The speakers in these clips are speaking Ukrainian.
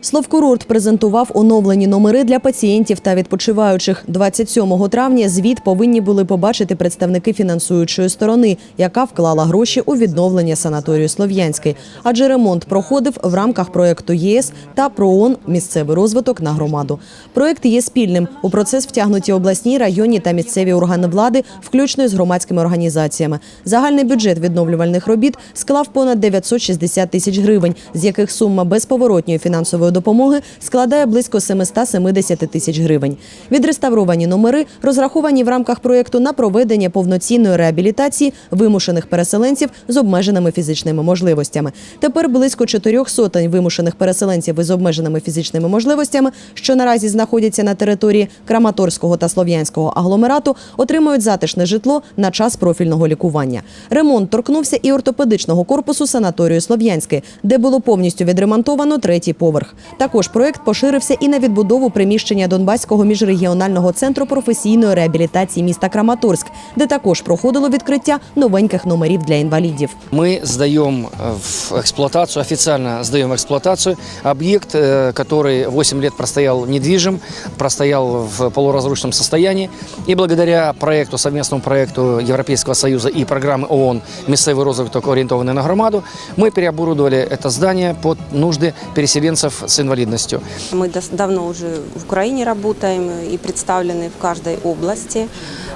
Словкурорт презентував оновлені номери для пацієнтів та відпочиваючих. 27 травня звіт повинні були побачити представники фінансуючої сторони, яка вклала гроші у відновлення санаторію Слов'янський. Адже ремонт проходив в рамках проекту ЄС та ПРООН Місцевий розвиток на громаду. Проект є спільним. У процес втягнуті обласні, районні та місцеві органи влади, включно з громадськими організаціями. Загальний бюджет відновлювальних робіт склав понад 960 тисяч гривень, з яких сума безповоротньої фінансової допомоги складає близько 770 тисяч гривень. Відреставровані номери розраховані в рамках проєкту на проведення повноцінної реабілітації вимушених переселенців з обмеженими фізичними можливостями. Тепер близько чотирьох сотень вимушених переселенців із обмеженими фізичними можливостями, що наразі знаходяться на території Краматорського та Слов'янського агломерату, отримують затишне житло на час профільного лікування. Ремонт торкнувся і ортопедичного корпусу санаторію Слов'янське, де було повністю відремонтовано третій поверх. Також проект поширився і на відбудову приміщення Донбаського міжрегіонального центру професійної реабілітації міста Краматорськ, де також проходило відкриття новеньких номерів для інвалідів. Мы сдаем э, в эксплуатацию, официально сдаем в эксплуатацию объект, э, который 8 лет простоял недвижим, простоял в полуразрушенном состоянии. И благодаря проекту, совместному проекту Европейского Союза и программы ООН «Місцевий розвиток, ориентованный на громаду», мы переоборудовали это здание под нужды переселенцев с инвалидностью. Мы давно уже в Украине работаем и представлены в каждой области.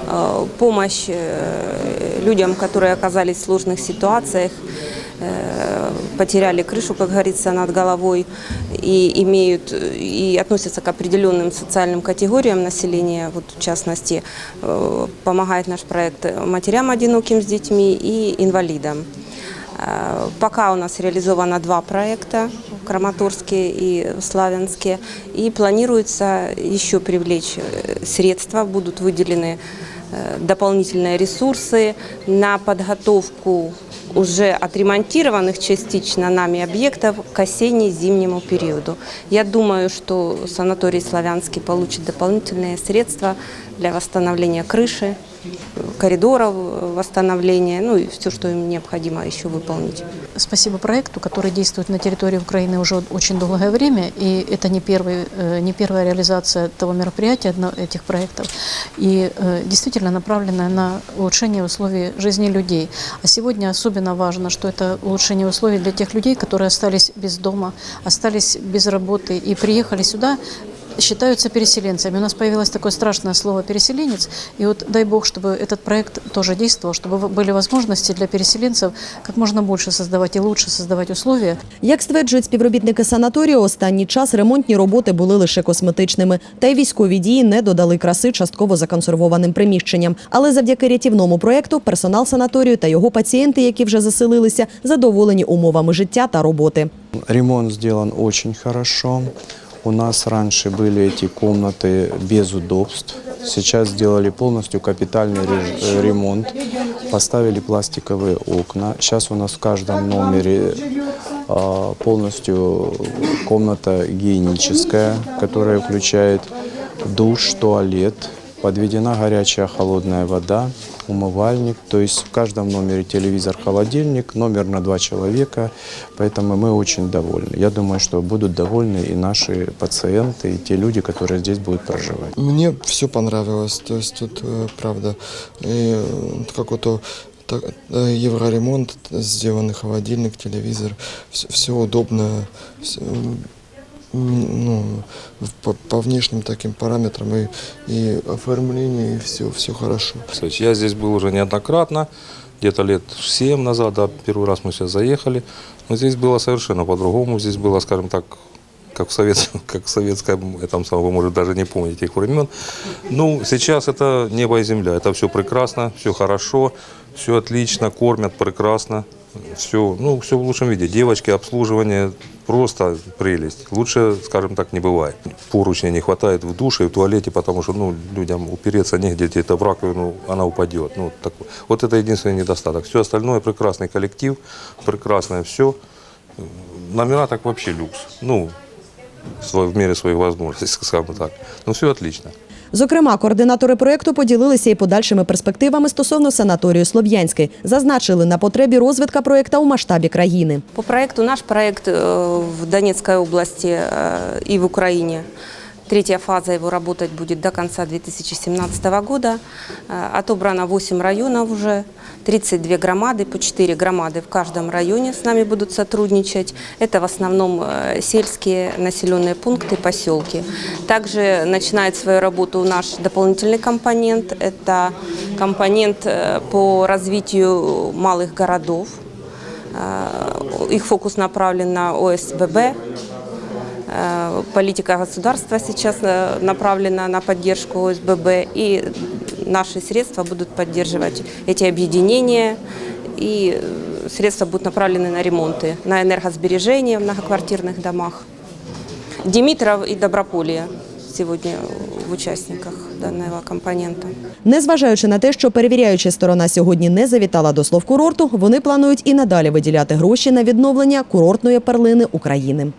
Э, Помощь э, людям, которые оказались в сложных ситуациях, э, потеряли крышу, как говорится, над головой и имеют и относятся к определенным социальным категориям населения. Вот в частности помогает наш проект матерям одиноким с детьми и инвалидам. Пока у нас реализовано два проекта в Краматорске и в Славянске. И планируется еще привлечь э, средства, будут выделены э, дополнительные ресурсы на подготовку уже отремонтированных частично нами объектов к осенне-зимнему периоду. Я думаю, что санаторий Славянский получит дополнительные средства для восстановления крыши, коридоров восстановления, ну и все, что им необходимо еще выполнить. Спасибо проекту, который действует на территории Украины уже очень долгое время, и это не, первый, э, не первая реализация того мероприятия, одно- этих проектов, и э, действительно направленная на улучшение условий жизни людей. А сегодня особенно важно, что это улучшение условий для тех людей, которые остались без дома, остались без работы и приехали сюда считаются переселенцами. У нас появилось такое страшное слово «переселенец», и вот дай бог, чтобы этот проект тоже действовал, чтобы были возможности для переселенцев как можно больше создавать и лучше создавать условия Як стверджують співробітники санаторію, останній час ремонтні роботи були лише косметичними, та й військові дії не додали краси частково законсервованим приміщенням. Але завдяки рятівному проекту персонал санаторію та його пацієнти, які вже заселилися, задоволені умовами життя та роботи. Ремонт сделан очень хорошо. У нас раньше были эти комнаты без удобств. Сейчас сделали полностью капитальный ре- э, ремонт. Поставили пластиковые окна. Сейчас у нас в каждом номере а, полностью комната гигиеническая, которая включает душ, туалет, подведена горячая холодная вода, умывальник. То есть в каждом номере телевизор, холодильник, номер на два человека. Поэтому мы очень довольны. Я думаю, что будут довольны и наши пациенты, и те люди, которые здесь будут проживать. Мне все понравилось, то есть тут э, правда э, какой-то э, евроремонт сделанный, холодильник, телевизор, все, удобно, всё, м, ну, по, по внешним таким параметрам и, и оформление, и все, все хорошо. Я здесь был уже неоднократно, где-то лет 7 назад, да, первый раз мы сейчас заехали. Но здесь было совершенно по-другому. Здесь было, скажем так, как в, совет, как в советском, этом самом, вы, может, даже не помните этих времен. Ну, сейчас это небо и земля. Это все прекрасно, все хорошо, все отлично, кормят прекрасно. Все, ну, все в лучшем виде. Девочки, обслуживание, просто прелесть. Лучше, скажем так, не бывает. Поручня не хватает в душе в туалете, потому что ну, людям упереться негде, где-то в раковину, она упадет. Ну, так, вот это единственный недостаток. Все остальное прекрасный коллектив, прекрасное все. Номера так вообще люкс. Ну, в мере своих возможностей, скажем так. Ну, все отлично. Зокрема, координатори проєкту поділилися і подальшими перспективами стосовно санаторію Слов'янський. Зазначили на потребі розвитка проєкта у масштабі країни. По проекту, наш проект э, в Донецькій області і в Украине, третья фаза его работать будет до конца 2017 года. Э, Отобрано 8 районов уже, 32 громады, по 4 громады в каждом районе с нами будут сотрудничать. Это в основном э, сельские населенные пункты, поселки. Также начинает свою работу наш дополнительный компонент. Это компонент э, по развитию малых городов. Их фокус направлен на ОСББ. Э, Политика государства сейчас э, направлена на поддержку ОСББ, и наши средства будут поддерживать эти объединения, и э, средства будут направлены на ремонты, на энергосбережение в многоквартирных домах. Димитров и Доброполье сегодня в участниках данного компонента. Незважаючи на те, що перевіряюча сторона сьогодні не завітала до слов курорту, вони планують і надалі виділяти гроші на відновлення курортної перлини України.